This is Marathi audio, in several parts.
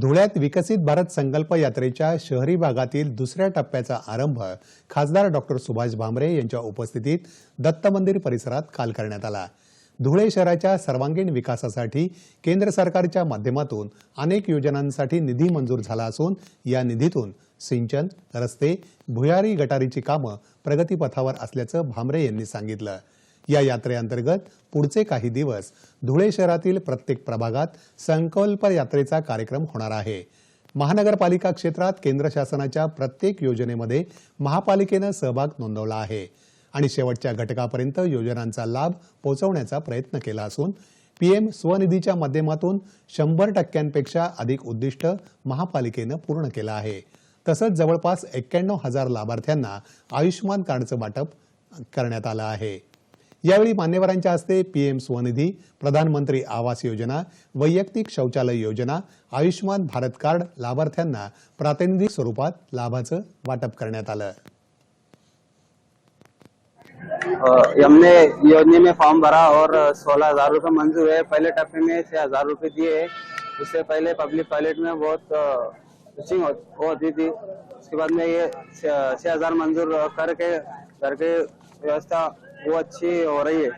धुळ्यात विकसित भारत संकल्प यात्रेच्या शहरी भागातील दुसऱ्या टप्प्याचा आरंभ खासदार डॉक्टर सुभाष भामरे यांच्या उपस्थितीत दत्त मंदिर परिसरात काल करण्यात आला. धुळे शहराच्या सर्वांगीण विकासासाठी केंद्र सरकारच्या माध्यमातून अनेक योजनांसाठी निधी मंजूर झाला असून या निधीतून सिंचन रस्ते भुयारी गटारीची कामं प्रगतीपथावर असल्याचं भामरे यांनी सांगितलं. या यात्रेअंतर्गत पुढचे काही दिवस धुळे शहरातील प्रत्येक प्रभागात संकल्प यात्रेचा कार्यक्रम होणार आहे. महानगरपालिका क्षेत्रात केंद्र शासनाच्या प्रत्येक योजनेमध्ये महापालिकेनं सहभाग नोंदवला आहे आणि शेवटच्या घटकापर्यंत योजनांचा लाभ पोहोचवण्याचा प्रयत्न केला असून पीएम स्वनिधीच्या माध्यमातून शंभर टक्क्यांपेक्षा अधिक उद्दिष्ट महापालिकेनं पूर्ण केलं आहे. तसंच जवळपास एक्क्याण्णव हजार लाभार्थ्यांना आयुष्यमान कार्डचं वाटप करण्यात आलं आहे. यावेळी मान्यवरांच्या हस्ते पीएम स्वनिधी प्रधानमंत्री आवास योजना वैयक्तिक शौचालय योजना आयुष्यमान भारत कार्ड लाभार्थ्यांना प्रातिनिधिक स्वरूपात लाभाचं वाटप करण्यात आलं. हमने योजना में फॉर्म भरा और सोलह हजार रूपए मंजूर है पहले टप्पे में छह हजार रूपए दिए। है उससे पहले पब्लिक टॉयलेट में बहुत स्विचिंग हो, हो होती थी। उसके बाद में ये छह हजार मंजूर करके करके व्यवस्था वो अच्छी हो रही है।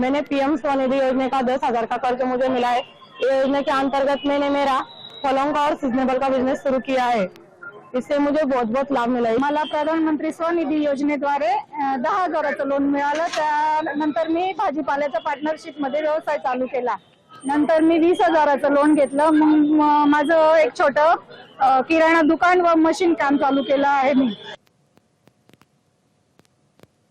मैंने पीएम स्वनिधि योजना का दस हजार का कर्ज मुझे मिला है। ये योजना के अंतर्गत मैंने मेरा फलों का और सीजनेबल का बिझनेस सुरू किया है। इससे मुझे बहुत बहुत लाभ मिला है। मला प्रधानमंत्री स्वनिधी योजनेद्वारे दहा हजाराचं लोन मिळालं. त्यानंतर मी भाजीपाल्याच्या पार्टनरशिपमध्ये व्यवसाय चालू केला. नंतर मी वीस हजाराचं लोन घेतलं. मग माझं एक छोटं किराणा दुकान व मशीन काम चालू केलं आहे मी.